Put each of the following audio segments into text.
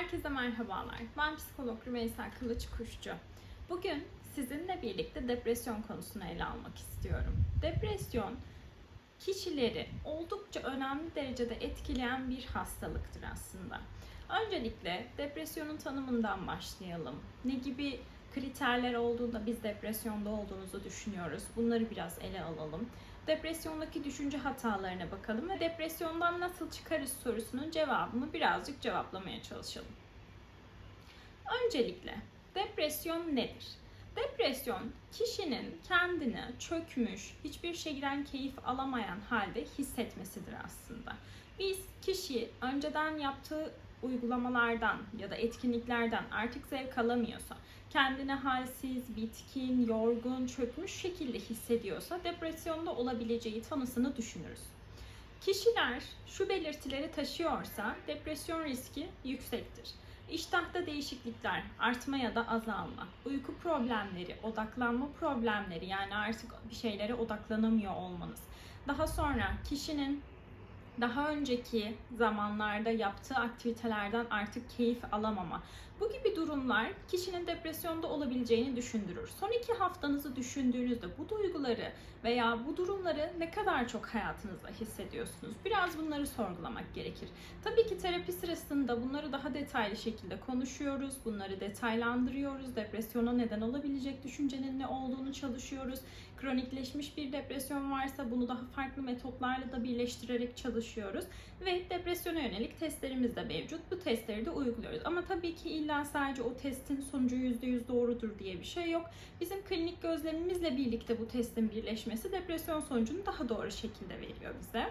Herkese merhabalar. Ben psikolog Rümeysa Kılıç Kuşçu. Bugün sizinle birlikte depresyon konusunu ele almak istiyorum. Depresyon kişileri oldukça önemli derecede etkileyen bir hastalıktır aslında. Öncelikle depresyonun tanımından başlayalım. Ne gibi kriterler olduğunda biz depresyonda olduğunuzu düşünüyoruz. Bunları biraz ele alalım. Depresyondaki düşünce hatalarına bakalım ve depresyondan nasıl çıkarız sorusunun cevabını birazcık cevaplamaya çalışalım. Öncelikle depresyon nedir? Depresyon kişinin kendini çökmüş, hiçbir şeyden keyif alamayan halde hissetmesidir aslında. Biz kişi önceden yaptığı uygulamalardan ya da etkinliklerden artık zevk alamıyorsa, kendini halsiz, bitkin, yorgun, çökmüş şekilde hissediyorsa depresyonda olabileceği tanısını düşünürüz. Kişiler şu belirtileri taşıyorsa depresyon riski yüksektir. İştahta değişiklikler, artma ya da azalma, uyku problemleri, odaklanma problemleri yani artık bir şeylere odaklanamıyor olmanız. Daha sonra kişinin daha önceki zamanlarda yaptığı aktivitelerden artık keyif alamama. Bu gibi durumlar kişinin depresyonda olabileceğini düşündürür. Son iki haftanızı düşündüğünüzde bu duyguları veya bu durumları ne kadar çok hayatınızda hissediyorsunuz? Biraz bunları sorgulamak gerekir. Tabii ki terapi sırasında bunları daha detaylı şekilde konuşuyoruz. Bunları detaylandırıyoruz. Depresyona neden olabilecek düşüncenin ne olduğunu çalışıyoruz. Kronikleşmiş bir depresyon varsa bunu daha farklı metotlarla da birleştirerek çalışıyoruz. Ve depresyona yönelik testlerimiz de mevcut. Bu testleri de uyguluyoruz. Ama tabii ki illa sadece o testin sonucu %100 doğrudur diye bir şey yok. Bizim klinik gözlemimizle birlikte bu testin birleşmesi depresyon sonucunu daha doğru şekilde veriyor bize.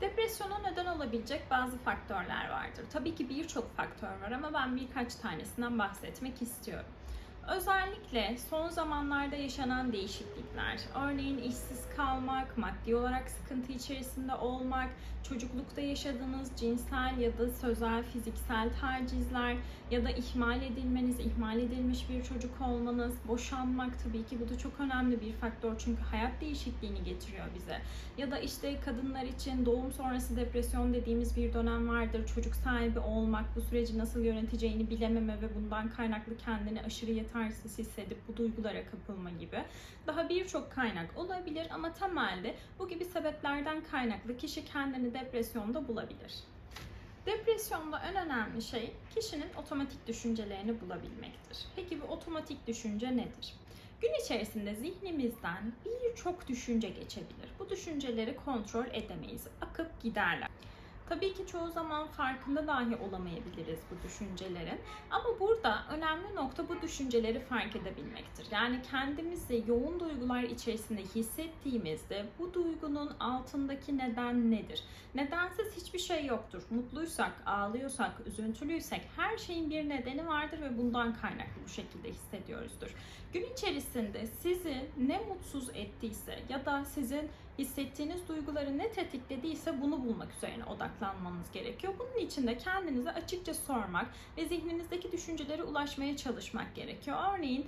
Depresyona neden olabilecek bazı faktörler vardır. Tabii ki birçok faktör var ama ben birkaç tanesinden bahsetmek istiyorum. Özellikle son zamanlarda yaşanan değişiklikler, örneğin işsiz kalmak, maddi olarak sıkıntı içerisinde olmak, çocuklukta yaşadığınız cinsel ya da sözel, fiziksel tacizler ya da ihmal edilmeniz, ihmal edilmiş bir çocuk olmanız, boşanmak tabii ki bu da çok önemli bir faktör çünkü hayat değişikliğini getiriyor bize. Ya da işte kadınlar için doğum sonrası depresyon dediğimiz bir dönem vardır. Çocuk sahibi olmak, bu süreci nasıl yöneteceğini bilememe ve bundan kaynaklı kendini aşırı yetersiz hissedip bu duygulara kapılma gibi. Daha birçok kaynak olabilir ama temelde bu gibi sebeplerden kaynaklı kişi kendini depresyonda bulabilir. Depresyonda en önemli şey kişinin otomatik düşüncelerini bulabilmektir. Peki bu otomatik düşünce nedir? Gün içerisinde zihnimizden birçok düşünce geçebilir. Bu düşünceleri kontrol edemeyiz. Akıp giderler. Tabii ki çoğu zaman farkında dahi olamayabiliriz bu düşüncelerin. Ama burada önemli nokta bu düşünceleri fark edebilmektir. Yani kendimizi yoğun duygular içerisinde hissettiğimizde bu duygunun altındaki neden nedir? Nedensiz hiçbir şey yoktur. Mutluysak, ağlıyorsak, üzüntülüysek her şeyin bir nedeni vardır ve bundan kaynaklı bu şekilde hissediyoruzdur. Gün içerisinde sizi ne mutsuz ettiyse ya da sizin hissettiğiniz duyguları ne tetiklediyse bunu bulmak üzerine odaklanmanız gerekiyor. Bunun için de kendinize açıkça sormak ve zihninizdeki düşüncelere ulaşmaya çalışmak gerekiyor. Örneğin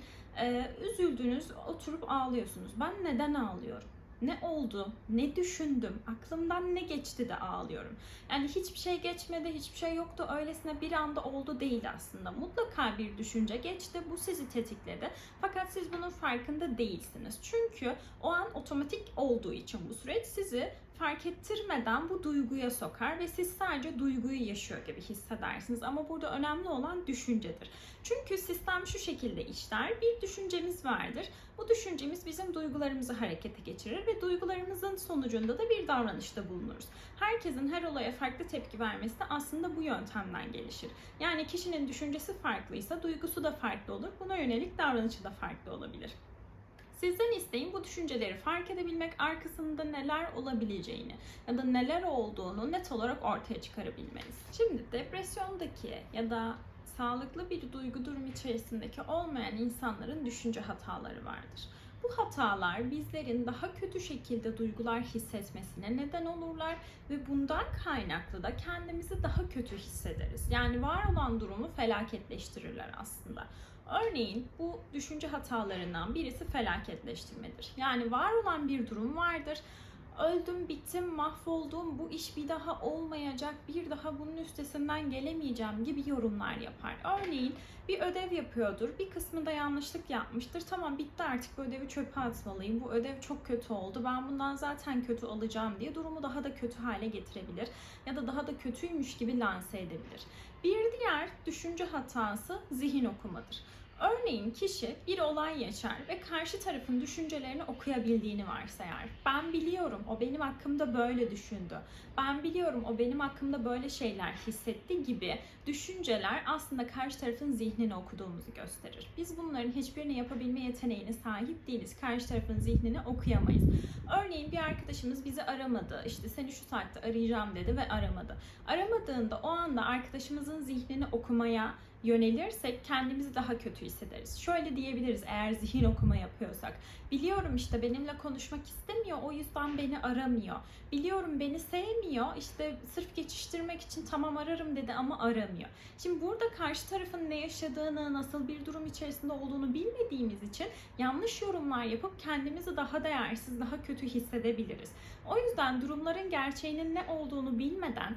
üzüldünüz, oturup ağlıyorsunuz. Ben neden ağlıyorum? Ne oldu? Ne düşündüm? Aklımdan ne geçti de ağlıyorum? Yani hiçbir şey geçmedi, hiçbir şey yoktu. Öylesine bir anda oldu değil aslında. Mutlaka bir düşünce geçti. Bu sizi tetikledi. Fakat siz bunun farkında değilsiniz. Çünkü o an otomatik olduğu için bu süreç sizi fark ettirmeden bu duyguya sokar ve siz sadece duyguyu yaşıyor gibi hissedersiniz. Ama burada önemli olan düşüncedir. Çünkü sistem şu şekilde işler. Bir düşüncemiz vardır. Bu düşüncemiz bizim duygularımızı harekete geçirir ve duygularımızın sonucunda da bir davranışta bulunuruz. Herkesin her olaya farklı tepki vermesi de aslında bu yöntemden gelişir. Yani kişinin düşüncesi farklıysa duygusu da farklı olur. Buna yönelik davranışı da farklı olabilir. Sizden isteğim bu düşünceleri fark edebilmek, arkasında neler olabileceğini ya da neler olduğunu net olarak ortaya çıkarabilmeniz. Şimdi depresyondaki ya da sağlıklı bir duygu durum içerisindeki olmayan insanların düşünce hataları vardır. Bu hatalar bizlerin daha kötü şekilde duygular hissetmesine neden olurlar ve bundan kaynaklı da kendimizi daha kötü hissederiz. Yani var olan durumu felaketleştirirler aslında. Örneğin bu düşünce hatalarından birisi felaketleştirmedir. Yani var olan bir durum vardır. Öldüm, bittim, mahvoldum, bu iş bir daha olmayacak, bir daha bunun üstesinden gelemeyeceğim gibi yorumlar yapar. Örneğin bir ödev yapıyordur, bir kısmında yanlışlık yapmıştır. Tamam bitti artık bu ödevi çöpe atmalıyım, bu ödev çok kötü oldu, ben bundan zaten kötü alacağım diye durumu daha da kötü hale getirebilir. Ya da daha da kötüymüş gibi lanse edebilir. Bir diğer düşünce hatası zihin okumadır. Örneğin kişi bir olay yaşar ve karşı tarafın düşüncelerini okuyabildiğini varsayar. Ben biliyorum o benim hakkımda böyle düşündü. Ben biliyorum o benim hakkımda böyle şeyler hissetti gibi düşünceler aslında karşı tarafın zihnini okuduğumuzu gösterir. Biz bunların hiçbirini yapabilme yeteneğine sahip değiliz. Karşı tarafın zihnini okuyamayız. Örneğin bir arkadaşımız bizi aramadı. İşte seni şu saatte arayacağım dedi ve aramadı. Aramadığında o anda arkadaşımızın zihnini okumaya yönelirsek kendimizi daha kötü hissederiz. Şöyle diyebiliriz eğer zihin okuma yapıyorsak. Biliyorum işte benimle konuşmak istemiyor o yüzden beni aramıyor. Biliyorum beni sevmiyor işte sırf geçiştirmek için tamam ararım dedi ama aramıyor. Şimdi burada karşı tarafın ne yaşadığını, nasıl bir durum içerisinde olduğunu bilmediğimiz için yanlış yorumlar yapıp kendimizi daha değersiz, daha kötü hissedebiliriz. O yüzden durumların gerçeğinin ne olduğunu bilmeden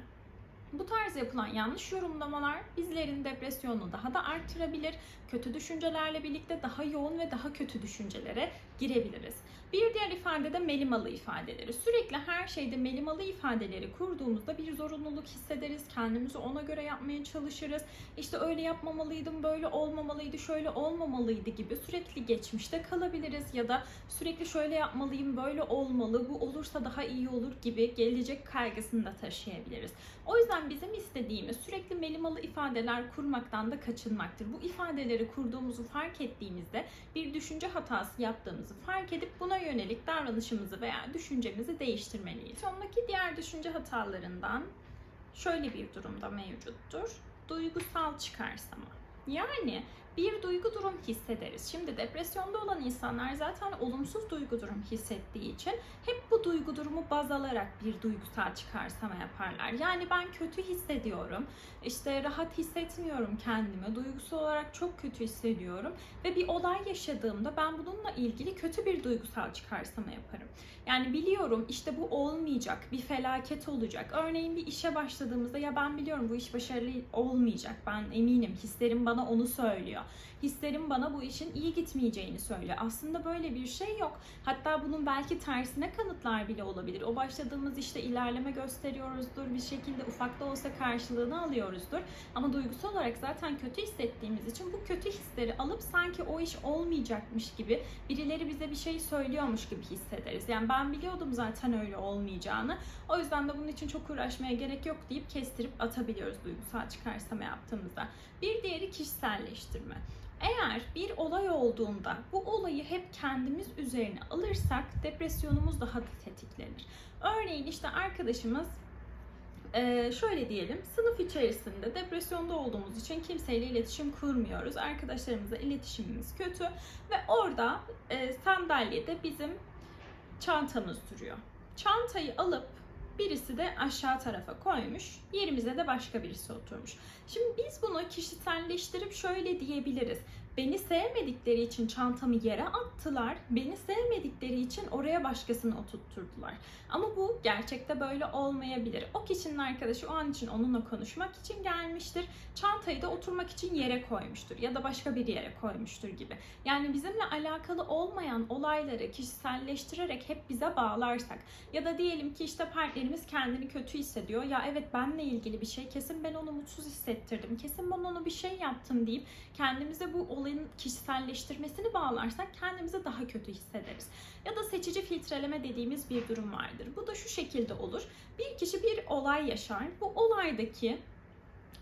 bu tarz yapılan yanlış yorumlamalar bizlerin depresyonunu daha da arttırabilir. Kötü düşüncelerle birlikte daha yoğun ve daha kötü düşüncelere girebiliriz. Bir diğer ifade de melimalı ifadeleri. Sürekli her şeyde melimalı ifadeleri kurduğumuzda bir zorunluluk hissederiz. Kendimizi ona göre yapmaya çalışırız. İşte öyle yapmamalıydım, böyle olmamalıydı, şöyle olmamalıydı gibi sürekli geçmişte kalabiliriz. Ya da sürekli şöyle yapmalıyım, böyle olmalı, bu olursa daha iyi olur gibi gelecek kaygısını da taşıyabiliriz. O yüzden bizim istediğimiz sürekli melimalı ifadeler kurmaktan da kaçınmaktır. Bu ifadeleri kurduğumuzu fark ettiğimizde bir düşünce hatası yaptığımızı fark edip buna yönelik davranışımızı veya düşüncemizi değiştirmeliyiz. Sondaki diğer düşünce hatalarından şöyle bir durumda mevcuttur. Duygusal çıkarsama. Yani bir duygu durum hissederiz. Şimdi depresyonda olan insanlar zaten olumsuz duygu durum hissettiği için hep bu duygu durumu baz alarak bir duygusal çıkarsama yaparlar. Yani ben kötü hissediyorum, işte rahat hissetmiyorum kendimi, duygusal olarak çok kötü hissediyorum ve bir olay yaşadığımda ben bununla ilgili kötü bir duygusal çıkarsama yaparım. Yani biliyorum işte bu olmayacak, bir felaket olacak. Örneğin bir işe başladığımızda ya ben biliyorum bu iş başarılı olmayacak, ben eminim, hislerim bana onu söylüyor hislerim bana bu işin iyi gitmeyeceğini söylüyor. Aslında böyle bir şey yok. Hatta bunun belki tersine kanıtlar bile olabilir. O başladığımız işte ilerleme gösteriyoruzdur. Bir şekilde ufak da olsa karşılığını alıyoruzdur. Ama duygusal olarak zaten kötü hissettiğimiz için bu kötü hisleri alıp sanki o iş olmayacakmış gibi birileri bize bir şey söylüyormuş gibi hissederiz. Yani ben biliyordum zaten öyle olmayacağını. O yüzden de bunun için çok uğraşmaya gerek yok deyip kestirip atabiliyoruz duygusal çıkarsama yaptığımızda. Bir diğeri kişiselleştirme. Eğer bir olay olduğunda bu olayı hep kendimiz üzerine alırsak depresyonumuz daha da tetiklenir. Örneğin işte arkadaşımız e, şöyle diyelim sınıf içerisinde depresyonda olduğumuz için kimseyle iletişim kurmuyoruz. Arkadaşlarımızla iletişimimiz kötü ve orada e, sandalyede bizim çantamız duruyor. Çantayı alıp birisi de aşağı tarafa koymuş. Yerimize de başka birisi oturmuş. Şimdi biz bunu kişiselleştirip şöyle diyebiliriz. Beni sevmedikleri için çantamı yere attılar. Beni sevmedikleri için oraya başkasını oturtturdular. Ama bu gerçekte böyle olmayabilir. O kişinin arkadaşı o an için onunla konuşmak için gelmiştir. Çantayı da oturmak için yere koymuştur ya da başka bir yere koymuştur gibi. Yani bizimle alakalı olmayan olayları kişiselleştirerek hep bize bağlarsak ya da diyelim ki işte partnerimiz kendini kötü hissediyor. Ya evet benle ilgili bir şey kesin ben onu mutsuz hissettirdim. Kesin ben ona bir şey yaptım deyip kendimize bu olayın kişiselleştirmesini bağlarsak kendimizi daha kötü hissederiz. Ya da seçici filtreleme dediğimiz bir durum vardır. Bu da şu şekilde olur. Bir kişi bir olay yaşar. Bu olaydaki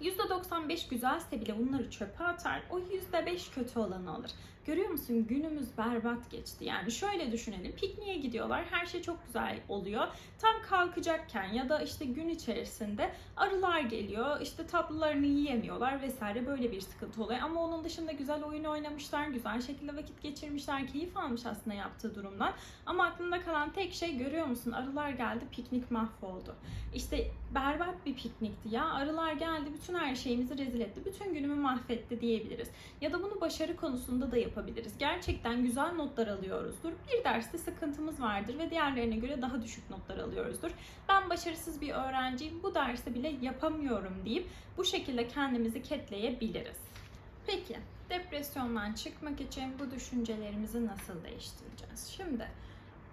%95 güzelse bile bunları çöpe atar. O %5 kötü olanı alır. Görüyor musun günümüz berbat geçti. Yani şöyle düşünelim pikniğe gidiyorlar her şey çok güzel oluyor. Tam kalkacakken ya da işte gün içerisinde arılar geliyor işte tatlılarını yiyemiyorlar vesaire böyle bir sıkıntı oluyor. Ama onun dışında güzel oyun oynamışlar güzel şekilde vakit geçirmişler keyif almış aslında yaptığı durumdan. Ama aklında kalan tek şey görüyor musun arılar geldi piknik mahvoldu. İşte berbat bir piknikti ya arılar geldi bütün her şeyimizi rezil etti bütün günümü mahvetti diyebiliriz. Ya da bunu başarı konusunda da yapabiliriz yapabiliriz. Gerçekten güzel notlar alıyoruzdur. Bir derste sıkıntımız vardır ve diğerlerine göre daha düşük notlar alıyoruzdur. Ben başarısız bir öğrenciyim, bu dersi bile yapamıyorum deyip bu şekilde kendimizi ketleyebiliriz. Peki, depresyondan çıkmak için bu düşüncelerimizi nasıl değiştireceğiz? Şimdi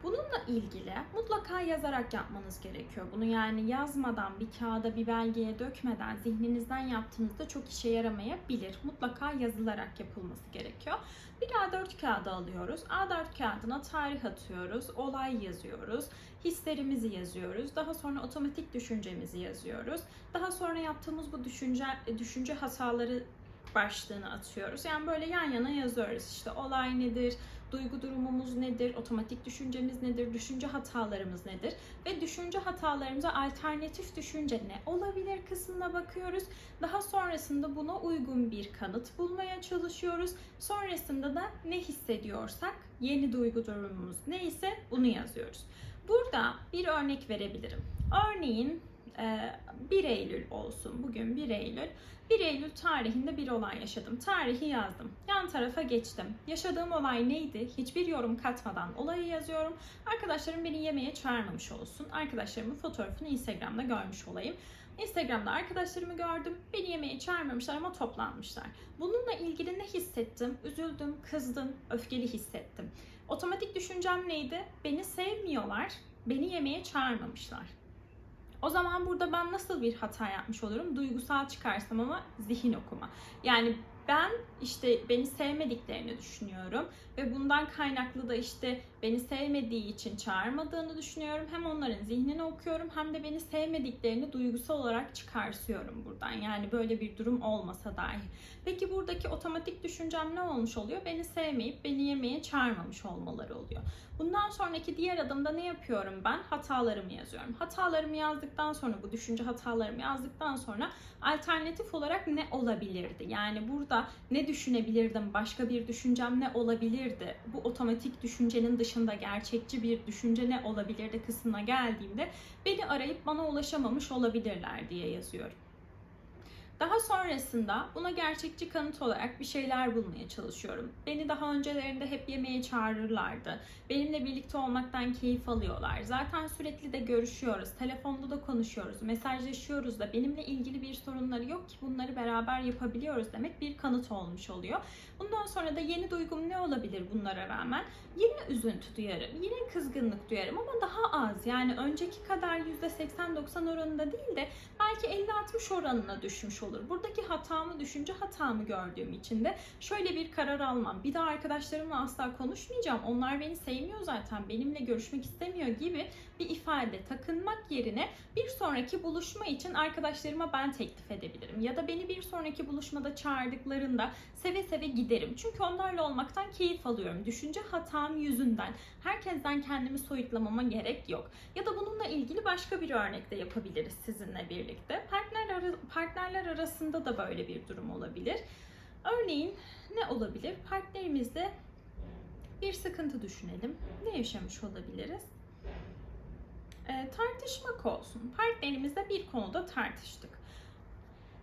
bununla ilgili mutlaka yazarak yapmanız gerekiyor. Bunu yani yazmadan, bir kağıda, bir belgeye dökmeden zihninizden yaptığınızda çok işe yaramayabilir. Mutlaka yazılarak yapılması gerekiyor. Bir A4 kağıdı alıyoruz. A4 kağıdına tarih atıyoruz, olay yazıyoruz, hislerimizi yazıyoruz. Daha sonra otomatik düşüncemizi yazıyoruz. Daha sonra yaptığımız bu düşünce düşünce hataları başlığını atıyoruz. Yani böyle yan yana yazıyoruz. İşte olay nedir, duygu durumumuz nedir, otomatik düşüncemiz nedir, düşünce hatalarımız nedir ve düşünce hatalarımıza alternatif düşünce ne olabilir kısmına bakıyoruz. Daha sonrasında buna uygun bir kanıt bulmaya çalışıyoruz. Sonrasında da ne hissediyorsak, yeni duygu durumumuz neyse bunu yazıyoruz. Burada bir örnek verebilirim. Örneğin 1 Eylül olsun. Bugün 1 Eylül. 1 Eylül tarihinde bir olay yaşadım. Tarihi yazdım. Yan tarafa geçtim. Yaşadığım olay neydi? Hiçbir yorum katmadan olayı yazıyorum. Arkadaşlarım beni yemeğe çağırmamış olsun. Arkadaşlarımın fotoğrafını Instagram'da görmüş olayım. Instagram'da arkadaşlarımı gördüm. Beni yemeğe çağırmamışlar ama toplanmışlar. Bununla ilgili ne hissettim? Üzüldüm, kızdım, öfkeli hissettim. Otomatik düşüncem neydi? Beni sevmiyorlar, beni yemeğe çağırmamışlar. O zaman burada ben nasıl bir hata yapmış olurum? Duygusal çıkarsam ama zihin okuma. Yani ben işte beni sevmediklerini düşünüyorum ve bundan kaynaklı da işte beni sevmediği için çağırmadığını düşünüyorum. Hem onların zihnini okuyorum hem de beni sevmediklerini duygusal olarak çıkarsıyorum buradan. Yani böyle bir durum olmasa dahi. Peki buradaki otomatik düşüncem ne olmuş oluyor? Beni sevmeyip beni yemeğe çağırmamış olmaları oluyor. Bundan sonraki diğer adımda ne yapıyorum ben? Hatalarımı yazıyorum. Hatalarımı yazdıktan sonra bu düşünce hatalarımı yazdıktan sonra alternatif olarak ne olabilirdi? Yani burada ne düşünebilirdim? Başka bir düşüncem ne olabilirdi? Bu otomatik düşüncenin dışında gerçekçi bir düşünce ne olabilirdi kısmına geldiğimde beni arayıp bana ulaşamamış olabilirler diye yazıyorum. Daha sonrasında buna gerçekçi kanıt olarak bir şeyler bulmaya çalışıyorum. Beni daha öncelerinde hep yemeğe çağırırlardı. Benimle birlikte olmaktan keyif alıyorlar. Zaten sürekli de görüşüyoruz. Telefonda da konuşuyoruz. Mesajlaşıyoruz da benimle ilgili bir sorunları yok ki bunları beraber yapabiliyoruz demek bir kanıt olmuş oluyor. Bundan sonra da yeni duygum ne olabilir bunlara rağmen? Yine üzüntü duyarım. Yine kızgınlık duyarım ama daha az. Yani önceki kadar %80-90 oranında değil de belki 50-60 oranına düşmüş olur. Buradaki hatamı, düşünce hatamı gördüğüm için de şöyle bir karar almam. Bir daha arkadaşlarımla asla konuşmayacağım. Onlar beni sevmiyor zaten. Benimle görüşmek istemiyor gibi bir ifade takınmak yerine bir sonraki buluşma için arkadaşlarıma ben teklif edebilirim. Ya da beni bir sonraki buluşmada çağırdıklarında seve seve giderim. Çünkü onlarla olmaktan keyif alıyorum. Düşünce hatam yüzünden herkesten kendimi soyutlamama gerek yok. Ya da bununla ilgili başka bir örnek de yapabiliriz sizinle birlikte. Partner partnerler arasında da böyle bir durum olabilir. Örneğin ne olabilir? Partnerimizde bir sıkıntı düşünelim. Ne yaşamış olabiliriz? E, tartışmak olsun. Partnerimizle bir konuda tartıştık.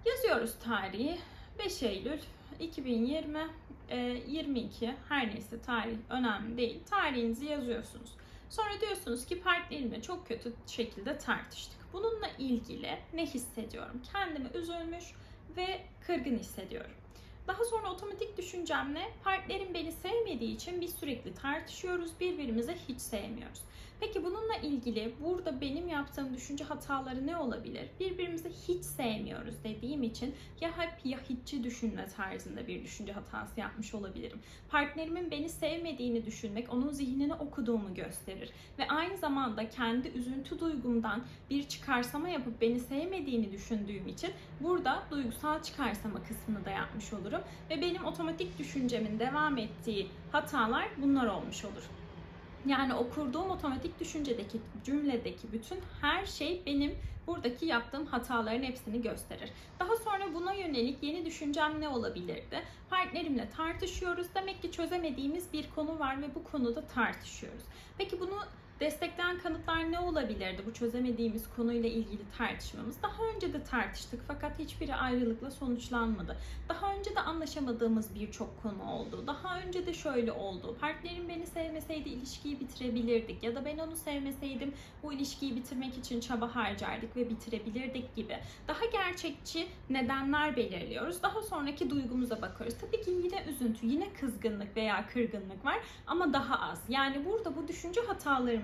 Yazıyoruz tarihi. 5 Eylül 2020 e, 22 her neyse tarih önemli değil. Tarihinizi yazıyorsunuz. Sonra diyorsunuz ki partnerimle çok kötü şekilde tartıştık. Bununla ilgili ne hissediyorum? Kendimi üzülmüş ve kırgın hissediyorum. Daha sonra otomatik düşüncemle partnerim beni sevmediği için biz sürekli tartışıyoruz, birbirimizi hiç sevmiyoruz. Peki bununla ilgili burada benim yaptığım düşünce hataları ne olabilir? Birbirimizi hiç sevmiyoruz dediğim için ya hep ya hiççi düşünme tarzında bir düşünce hatası yapmış olabilirim. Partnerimin beni sevmediğini düşünmek onun zihnini okuduğumu gösterir. Ve aynı zamanda kendi üzüntü duygumdan bir çıkarsama yapıp beni sevmediğini düşündüğüm için burada duygusal çıkarsama kısmını da yapmış olurum. Ve benim otomatik düşüncemin devam ettiği hatalar bunlar olmuş olur. Yani o kurduğum otomatik düşüncedeki cümledeki bütün her şey benim buradaki yaptığım hataların hepsini gösterir. Daha sonra buna yönelik yeni düşüncem ne olabilirdi? Partnerimle tartışıyoruz. Demek ki çözemediğimiz bir konu var ve bu konuda tartışıyoruz. Peki bunu Destekleyen kanıtlar ne olabilirdi bu çözemediğimiz konuyla ilgili tartışmamız? Daha önce de tartıştık fakat hiçbiri ayrılıkla sonuçlanmadı. Daha önce de anlaşamadığımız birçok konu oldu. Daha önce de şöyle oldu. Partnerim beni sevmeseydi ilişkiyi bitirebilirdik ya da ben onu sevmeseydim bu ilişkiyi bitirmek için çaba harcardık ve bitirebilirdik gibi. Daha gerçekçi nedenler belirliyoruz. Daha sonraki duygumuza bakıyoruz. Tabii ki yine üzüntü, yine kızgınlık veya kırgınlık var ama daha az. Yani burada bu düşünce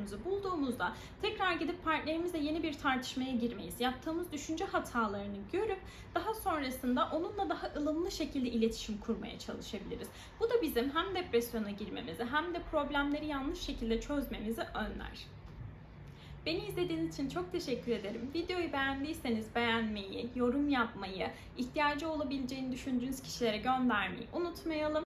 hatalarımızı bulduğumuzda tekrar gidip partnerimizle yeni bir tartışmaya girmeyiz. Yaptığımız düşünce hatalarını görüp daha sonrasında onunla daha ılımlı şekilde iletişim kurmaya çalışabiliriz. Bu da bizim hem depresyona girmemizi hem de problemleri yanlış şekilde çözmemizi önler. Beni izlediğiniz için çok teşekkür ederim. Videoyu beğendiyseniz beğenmeyi, yorum yapmayı, ihtiyacı olabileceğini düşündüğünüz kişilere göndermeyi unutmayalım.